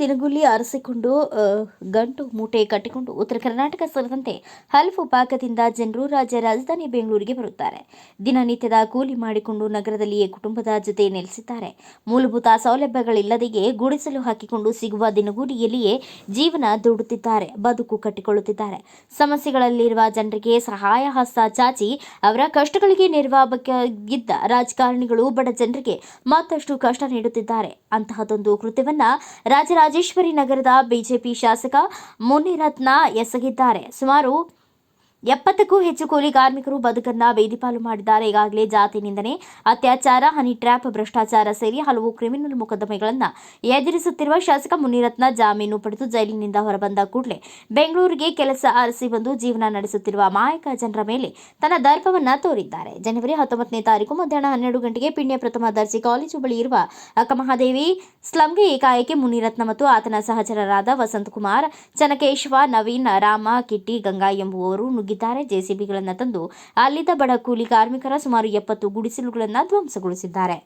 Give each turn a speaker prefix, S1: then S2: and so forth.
S1: ದಿನಗೂಲಿ ಆರಿಸಿಕೊಂಡು ಗಂಟು ಮೂಟೆ ಕಟ್ಟಿಕೊಂಡು ಉತ್ತರ ಕರ್ನಾಟಕ ಸೇರಿದಂತೆ ಹಲವು ಭಾಗದಿಂದ ಜನರು ರಾಜ್ಯ ರಾಜಧಾನಿ ಬೆಂಗಳೂರಿಗೆ ಬರುತ್ತಾರೆ. ದಿನನಿತ್ಯದ ಕೂಲಿ ಮಾಡಿಕೊಂಡು ನಗರದಲ್ಲಿಯೇ ಕುಟುಂಬದ ಜೊತೆ ನೆಲೆಸಿದ್ದಾರೆ. ಮೂಲಭೂತ ಸೌಲಭ್ಯಗಳಿಲ್ಲದೆಯೇ ಗುಡಿಸಲು ಹಾಕಿಕೊಂಡು ಸಿಗುವ ದಿನಗೂಲಿಯಲ್ಲಿಯೇ ಜೀವನ ದುಡುತ್ತಿದ್ದಾರೆ, ಬದುಕು ಕಟ್ಟಿಕೊಳ್ಳುತ್ತಿದ್ದಾರೆ. ಸಮಸ್ಯೆಗಳಲ್ಲಿರುವ ಜನರಿಗೆ ಸಹಾಯ ಹಸ್ತ ಚಾಚಿ ಅವರ ಕಷ್ಟಗಳಿಗೆ ನೆರವಾಗಿದ್ದ ರಾಜಕಾರಣಿಗಳು ಬಡ ಜನರಿಗೆ ಮತ್ತಷ್ಟು ಕಷ್ಟ ನೀಡುತ್ತಿದ್ದಾರೆ. ಅಂತಹದೊಂದು ಕೃತ್ಯವನ್ನ ರಾಜರಾಜೇಶ್ವರಿ ನಗರದ ಬಿಜೆಪಿ ಶಾಸಕ ಮುನಿರತ್ನ ಎಸಗಿದ್ದಾರೆ. ಸುಮಾರು ಎಪ್ಪತ್ತಕ್ಕೂ ಹೆಚ್ಚು ಕೂಲಿ ಕಾರ್ಮಿಕರು ಬದುಕನ್ನ ಬೇದಿಪಾಲು ಮಾಡಿದ್ದಾರೆ. ಈಗಾಗಲೇ ಜಾತಿ ನಿಂದನೆ, ಅತ್ಯಾಚಾರ, ಹನಿ ಟ್ರ್ಯಾಪ್, ಭ್ರಷ್ಟಾಚಾರ ಸೇರಿ ಹಲವು ಕ್ರಿಮಿನಲ್ ಮೊಕದ್ದಮೆಗಳನ್ನು ಎದುರಿಸುತ್ತಿರುವ ಶಾಸಕ ಮುನಿರತ್ನ ಜಾಮೀನು ಪಡೆದು ಜೈಲಿನಿಂದ ಹೊರಬಂದ ಕೂಡಲೇ ಬೆಂಗಳೂರಿಗೆ ಕೆಲಸ ಅರಸಿ ಬಂದು ಜೀವನ ನಡೆಸುತ್ತಿರುವ ಮಾಯಕ ಜನರ ಮೇಲೆ ತನ್ನ ದರ್ಪವನ್ನ ತೋರಿದ್ದಾರೆ. ಜನವರಿ ಹತ್ತೊಂಬತ್ತನೇ ತಾರೀಕು ಮಧ್ಯಾಹ್ನ ಹನ್ನೆರಡು ಗಂಟೆಗೆ ಪಿಣ್ಯ ಪ್ರಥಮ ದರ್ಜೆ ಕಾಲೇಜು ಬಳಿ ಇರುವ ಅಕ್ಕಮಹಾದೇವಿ ಸ್ಲಂಗೆ ಏಕಾಏಕಿ ಮುನಿರತ್ನ ಮತ್ತು ಆತನ ಸಹಚರರಾದ ವಸಂತಕುಮಾರ್, ಚನಕೇಶವ, ನವೀನ್, ರಾಮ, ಕಿಟ್ಟಿ, ಗಂಗಾ ಎಂಬುವವರು ನುಗ್ಗಿದ್ದಾರೆ ಜೆಸಿಬಿಗಳನ್ನು ತಂದು ಅಲ್ಲಿದ್ದ ಬಡ ಕೂಲಿ ಕಾರ್ಮಿಕರ ಸುಮಾರು ಎಪ್ಪತ್ತು ಗುಡಿಸಲುಗಳನ್ನು ಧ್ವಂಸಗೊಳಿಸಿದ್ದಾರೆ.